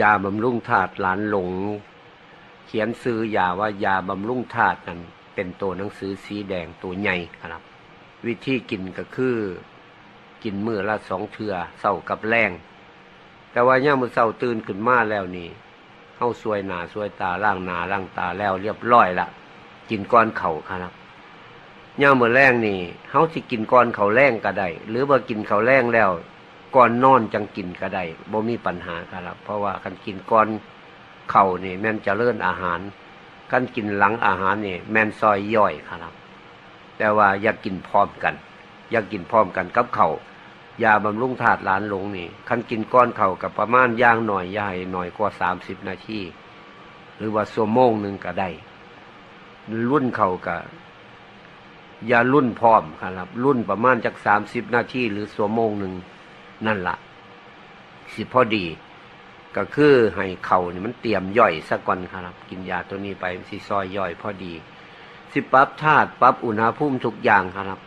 ยาบำรุงธาตุหลานหลง เขียนซื้อยาว่ายาบำรุงธาตุนั้น เป็นตัวหนังสือสีแดงตัวใหญ่ครับ วิธีกินก็คือ กินมือละสองเทือเศร้ากับแรงแต่ว่าย่ามมื้อเศร้าตื่นขึ้นมาแล้วนี่เฮาสวยหนาสวยตาล้างหนาล้างตาแล้วเรียบร้อยละกินก้อนเข่าครับย่ามมื้อแรงนี่เฮาสิกินก้อนเขาแรงก็ได้หรือว่ากินเขาแรงแล้ว ก่อนนอนจังกินก็ได้บ่มีปัญหาครับเพราะว่าคันกินก่อนเข่านี่แม่นเจะเลิ่นอาหารคันกินหลังอาหารนี่แม่นซอยย่อยครับ แต่ว่าอย่ากกินพร้อมกัน อย่ากกินพร้อมกันกับเขา่ายาบำรุงธาตุหลานหลงนี่คันกินก้อนเข่ากับประมาณย่างหน่อยย่ายหน่อยกว่าสามสิบนาทีหรือว่าชั่วโมงหนึ่งก็ได้รุ่นเข่ากับยารุ่นพร้อมครับ รุ่นประมาณจากสามสิบนาทีหรือชั่วโมงหนึ่ง นั่นละสิพอดี ก็คือให้เข่านี่มันเตรียมย่อยสักก่อนครับ กินยาตัวนี้ไปสิซอยย่อยพอดี สิปรับธาตุปรับอุณหภูมิทุกอย่างครับ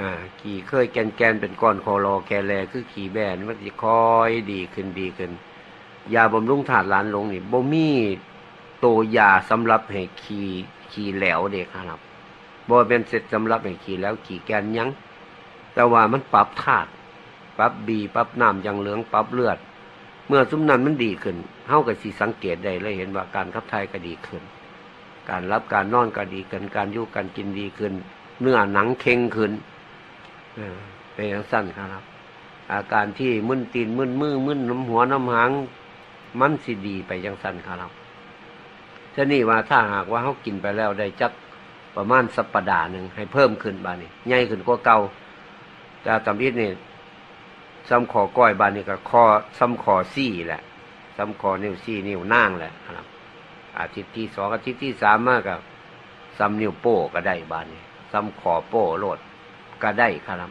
อ่าขี่เคยแกนแกนเป็นก้อนคอรอแกแลคือขี่แบนมันจะค่อยดีขึ้นดีขึ้น ยาบำรุงถาดหลานลงนี่บ่มีตัวยาสำหรับให้ขี่ขี่แหลวเด็กครับบ่เป็นเสร็จสำหรับให้ขี่แล้วขี่แกนยังแต่ว่ามันปรับธาตุ ปรับบีปรับน้ำยังเหลืองปรับเลือด เมื่อซุ้มนั้นมันดีขึ้นเฮาก็สิสังเกตได้เลยเห็นว่าการขับถ่ายก็ดีขึ้น การรับการนอนก็ดีขึ้น การอยู่การกินดีขึ้น เนื้อหนังเค็งขึ้นเป็นอย่างสั้นครับ อาการที่มึนตีนมึนมือมึนน้ำหัวน้ำหางมันสิดีไปอย่างสั้นครับทีนี้ว่าถ้าหากว่าเขากินไปแล้วได้จักประมาณสัปปดาห์หนึ่งให้เพิ่มขึ้นบานี่ใหญ่ขึ้นกว่าเก่าแต่ตำอิดนี่ ซ้ำขอก้อยบานนี่ก็คอซ้ำขอซี่แหละซ้ำขอนิ้วซี่นิ้วนางแหละครับ อาทิตย์ที่สองอาทิตย์ที่สามมากกับซ้ำนิ้วโป้ก็ได้บานนี่ซ้ำขอโป้โลดก็ได้ครับ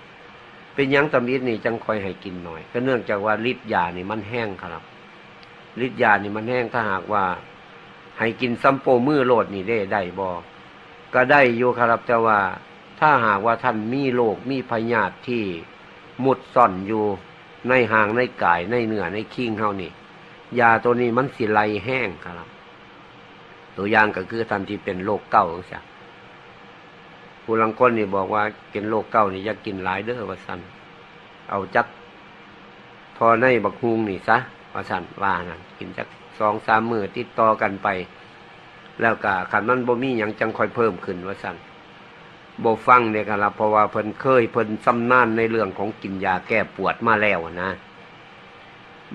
เป็นยังตำอิดนี่จังคอยให้กินหน่อย ก็เนื่องจากว่าฤทธิ์ยานี่มันแห้งครับฤทธิ์ยานี่มันแห้งถ้าหากว่า ให้กินซัมโปมือโลดนี่ได้ได้บอก็ได้อยู่ครับแต่ว่าถ้าหากว่าท่านมีโรคมีพยาธิที่ มุดซ่อนอยู่ในหางในกายในเนื้อในคิงเฮานี่ยาตัวนี้มันสิไลแห้งครับ ตัวอย่างก็คือท่านที่เป็นโรคเก้าใช่ผู้ลังคนนี่บอกว่ากินโรคเก้านี่อยากกินหลายเด้อว่าสันเอาจักพอในบักฮุงนี่ซะว่าสันว่านั่นกินจักสองสามมือติดต่อกันไป แล้วก็ขันมันบ่มีหยังจังค่อยเพิ่มขึ้นว่าสัน บ่ฟังเนี่ยครับเพราะว่าเพิ่นเคยเพิ่นซ้ำนานในเรื่องของกินยาแก้ปวดมาแล้วนะ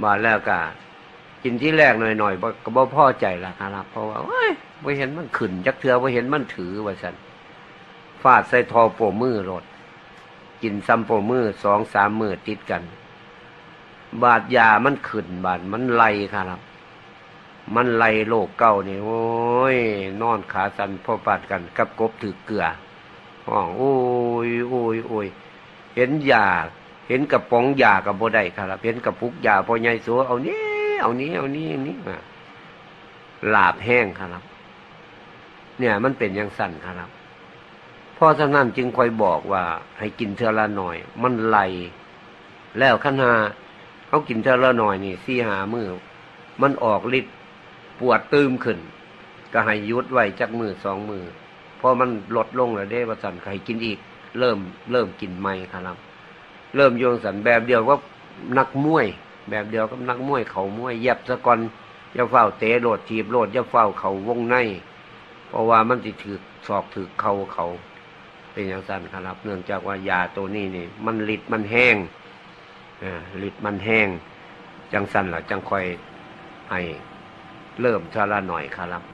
มาแล้วก็กินที่แรกหน่อยๆบ่ก็บ่พอใจละครับ เพราะว่าเอ้ยบ่เห็นมันขึ้นจักเทือบ่เห็นมันถือว่าสันฟาดใส่ทอโปมือรถกินซ้ำโปมือสองสามมือติดกัน บาดยามันขึ้นบาดมันไหลครับ มันไหลโรคเก่านี่โอ้ยนอนขาสันพอปาดกัน กับกบถือเกลือ ห้องโอ้ยโอ้ยโอ้ยเห็นยาเห็นกระป๋องยากับโบได้ครับ เห็นกระปุกยาพอใหญ่สัวเอานี้เอานี้เอานี้เอานี้มาลาบแห้งครับ เนี่ยมันเป็นอย่างสั่นครับเพราะฉะนั้นจึงคอยบอกว่า ให้กินเทอละหน่อย มันไหลแล้วขณะเขากินเทอละหน่อยนี่สี่หามือมันออกฤทธิ์ปวดตืมขึ้น ก็ให้ยุดไว้จักมือสองมือ อมันลดลงแล้วเด้ว่าสันให้กินอีก เริ่มเริ่มกินไม่ครับ เริ่มโยงสันแบบเดียวก็นักมวย แบบเดียวกับนักมวยเขามวยเย็บสะกอนอย่าเฝ้าเตะโลดทีบโลดอย่าเฝ้าเขาวงใน เพราะว่ามันจะถือศอกถือเขาเขาเป็นอย่างสั้นครับ เนื่องจากว่ายาตัวนี้นี่ มันลิดมันแห้งอ่าลิดมันแห้ง จังสั้นหรอจังคอยให้เริ่มชะละหน่อยครับ